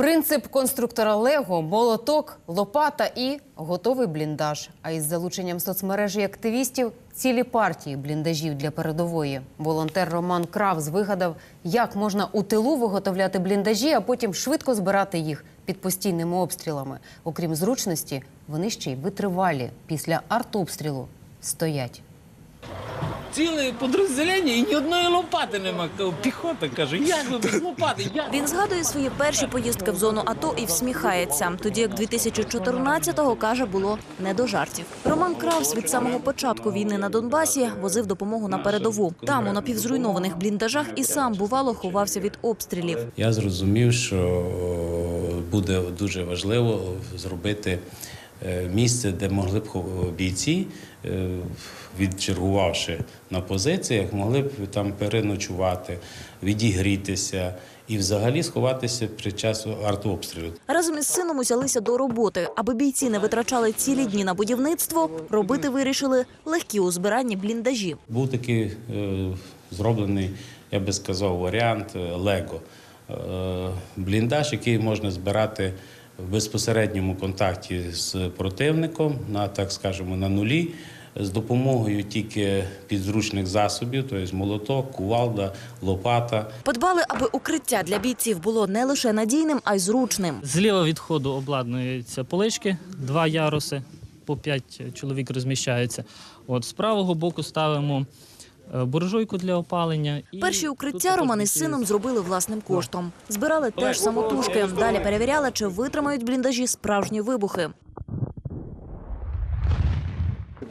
Принцип конструктора Лего, молоток, лопата і готовий бліндаж. А із залученням соцмережі активістів цілі партії бліндажів для передової. Волонтер Роман Кравз вигадав, як можна у тилу виготовляти бліндажі, а потім швидко збирати їх під постійними обстрілами. Окрім зручності, вони ще й витривалі. Після артобстрілу стоять. Ціле підрозділення і ні одної лопати нема. Піхота каже, як ви без лопати? Як? Він згадує свої перші поїздки в зону АТО і всміхається. Тоді як 2014-го, каже, було не до жартів. Роман Кравс від самого початку війни на Донбасі возив допомогу на передову. Там у напівзруйнованих бліндажах і сам бувало ховався від обстрілів. Я зрозумів, що буде дуже важливо зробити місце, де могли б бійці, е, відчергувавши на позиціях, могли б там переночувати, відігрітися і взагалі сховатися під час артобстрілу. Разом із сином узялися до роботи. Аби бійці не витрачали цілі дні на будівництво, робити вирішили легкі у збиранні бліндажі. Був такий е, зроблений, я би сказав, варіант е, Лего. Е, бліндаж, який можна збирати в безпосередньому контакті з противником, на так скажемо, на нулі, з допомогою тільки підручних засобів, тобто молоток, кувалда, лопата. Подбали, аби укриття для бійців було не лише надійним, а й зручним. Зліва від входу обладнуються полички, два яруси, по п'ять чоловік розміщаються. От з правого боку ставимо буржуйку для опалення. Перші укриття Романи з сином зробили власним коштом. Збирали теж самотужки. Далі перевіряли, чи витримають бліндажі справжні вибухи.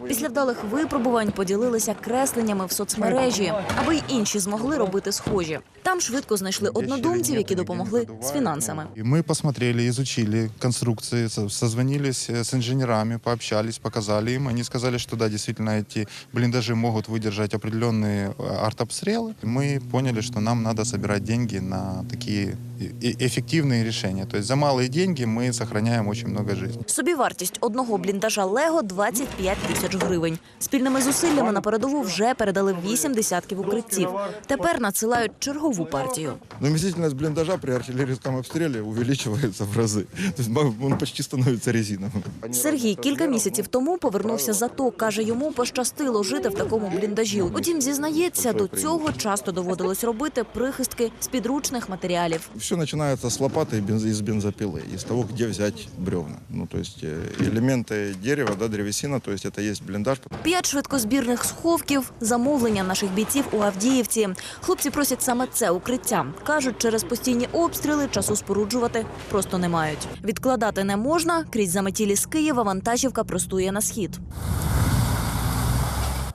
Після вдалих випробувань поділилися кресленнями в соцмережі, аби й інші змогли робити схожі. Там швидко знайшли однодумців, які допомогли з фінансами. И мы посмотрели, изучили конструкции, со- созвонились э, с инженерами, пообщались, показали им. Они сказали, что да, действительно эти блиндажи могут выдержать определенные э, артобстрелы. Мы поняли, что нам надо собирать деньги на такие э- э- эффективные решения. То есть за малые деньги мы сохраняем очень много жизней. Собівартість одного бліндажа Лего 25 тисяч гривень. Спільними зусиллями на передову вже передали вісім десятків укриттів. Тепер надсилають чергову партію. Но вместительность блиндажа при артиллерийском обстреле увеличивается в разы. То есть он почти становится резиновым. Сергій кілька місяців тому повернувся з АТО. Каже, йому пощастило жити в такому бліндажі. Утім, зізнається, до цього часто доводилось робити прихистки з підручних матеріалів. Все начинается с лопаты и бенз- из бензопилы, из того, где взять бревна. Ну, то есть э, элементы дерева, да, древесина, то есть это есть блиндаж. П'ять швидкозбірних сховків – замовлення наших бійців у Авдіївці. Хлопці просять саме це укриття. Кажуть, через постійні обстріли часу споруджувати просто не мають. Відкладати не можна. Крізь заметілі з Києва вантажівка простує на схід.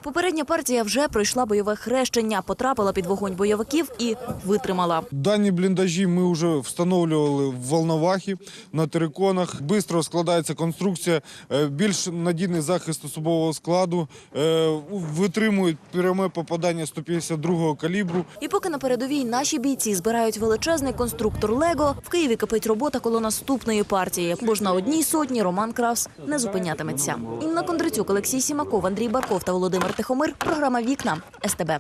Попередня партія вже пройшла бойове хрещення, потрапила під вогонь бойовиків і витримала. Дані бліндажі ми вже встановлювали в Волновахі на териконах. Бистро складається конструкція, е, більш надійний захист особового складу, е, витримують пряме попадання 152-го калібру. І поки на передовій наші бійці збирають величезний конструктор Лего, в Києві кипить робота коло наступної партії. Бо ж на одній сотні Роман Кравс не зупинятиметься. Інна Кондрицюк, Олексій Сімаков, Андрій Барков та Володимир Тихомир. Програма Вікна СТБ.